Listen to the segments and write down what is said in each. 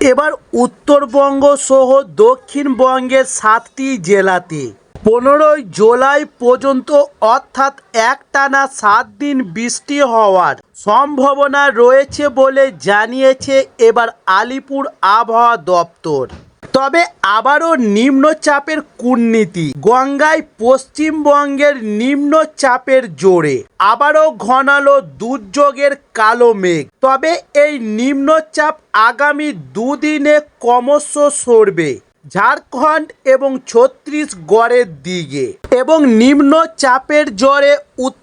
এবার উত্তরবঙ্গ সহ দক্ষিণবঙ্গের সাতটি জেলাতে পনেরোই জুলাই পর্যন্ত অর্থাৎ একটানা সাত দিন বৃষ্টি হওয়ার সম্ভাবনা রয়েছে বলে জানিয়েছে এবার আলিপুর আবহাওয়া দপ্তর। তবে আবারও নিম্নচাপের কূটনীতি গঙ্গায় পশ্চিমবঙ্গের নিম্নচাপের জোরে। আবারও ঘনালো দুর্যোগের কালো মেঘ। তবে এই নিম্নচাপ আগামী দুদিনে ক্রমশ সরবে। ঝাড়খণ্ড এবং ছত্তিশগড়ের দিকে। এবং নিম্নচাপের জ্বরে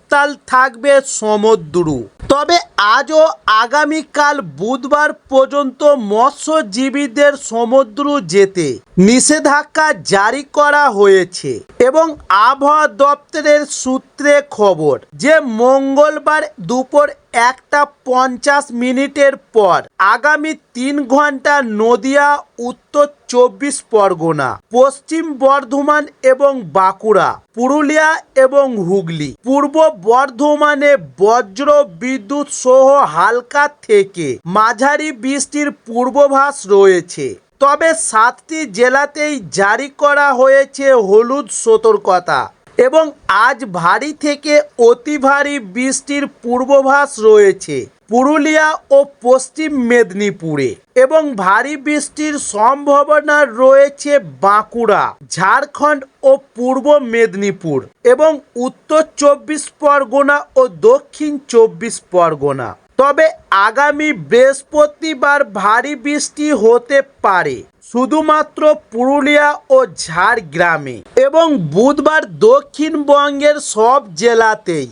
উত্তাল থাকবে সমুদ্র। তবে আজও আগামীকাল বুধবার পর্যন্ত মৎস্যজীবীদের সমুদ্র যেতে নিষেধাজ্ঞা জারি করা হয়েছে এবং আবহাওয়া দপ্তরের সূত্রে খবর যে মঙ্গলবার দুপুর একটা পঞ্চাশ মিনিটের পর আগামী তিন ঘণ্টা নদিয়া, উত্তর চব্বিশ পরগনা, পশ্চিম বর্ধমান এবং বাঁকুড়া, পুরুলিয়া এবং হুগলি, পূর্ব বর্ধমানে বজ্র বিদ্যুৎ সহ হালকা থেকে মাঝারি বৃষ্টির পূর্বভাস রয়েছে। তবে সাতটি জেলাতেই জারি করা হয়েছে হলুদ সতর্কতা এবং আজ ভারী থেকে অতি ভারী বৃষ্টির পূর্বভাস রয়েছে। পুরুলিয়া ও পশ্চিম মেদিনীপুরে এবং ভারী বৃষ্টির সম্ভাবনা রয়েছে বাঁকুড়া, ঝাড়খণ্ড ও পূর্ব মেদিনীপুর এবং উত্তর চব্বিশ পরগনা ও দক্ষিণ চব্বিশ পরগনা। তবে আগামী বৃহস্পতিবার ভারী বৃষ্টি হতে পারে, শুধুমাত্র পুরুলিয়া ও ঝাড়গ্রামে এবং বুধবার দক্ষিণবঙ্গের সব জেলাতেই।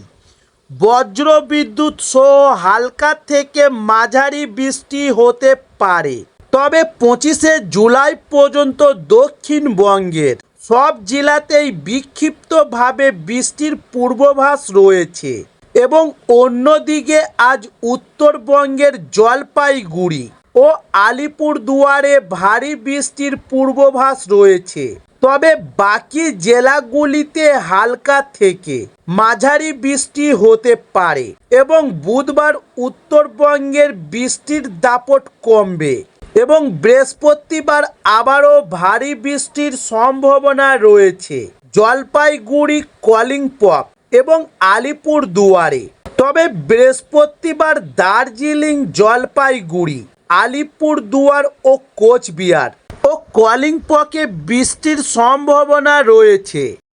বজ্র বিদ্যুৎ সহ হালকা থেকে মাঝারি বৃষ্টি হতে পারে। তবে পঁচিশে জুলাই পর্যন্ত দক্ষিণবঙ্গের সব জেলাতেই বিক্ষিপ্তভাবে বৃষ্টির পূর্বাভাস রয়েছে এবং অন্যদিকে আজ উত্তরবঙ্গের জলপাইগুড়ি ও আলিপুরদুয়ারে ভারী বৃষ্টির পূর্বাভাস রয়েছে। তবে বাকি জেলাগুলিতে হালকা থেকে মাঝারি বৃষ্টি হতে পারে এবং বুধবার উত্তরবঙ্গের বৃষ্টির দাপট কমবে এবং বৃহস্পতিবার আবারও ভারী বৃষ্টির সম্ভাবনা রয়েছে। জলপাইগুড়ি, কলিংপক এবং আলিপুর দুয়ারে তবে বৃহস্পতিবার দার্জিলিং, জলপাইগুড়ি আলিপুর দুয়ার ও কোচবিহার কলিংপকে বৃষ্টির সম্ভাবনা রয়েছে।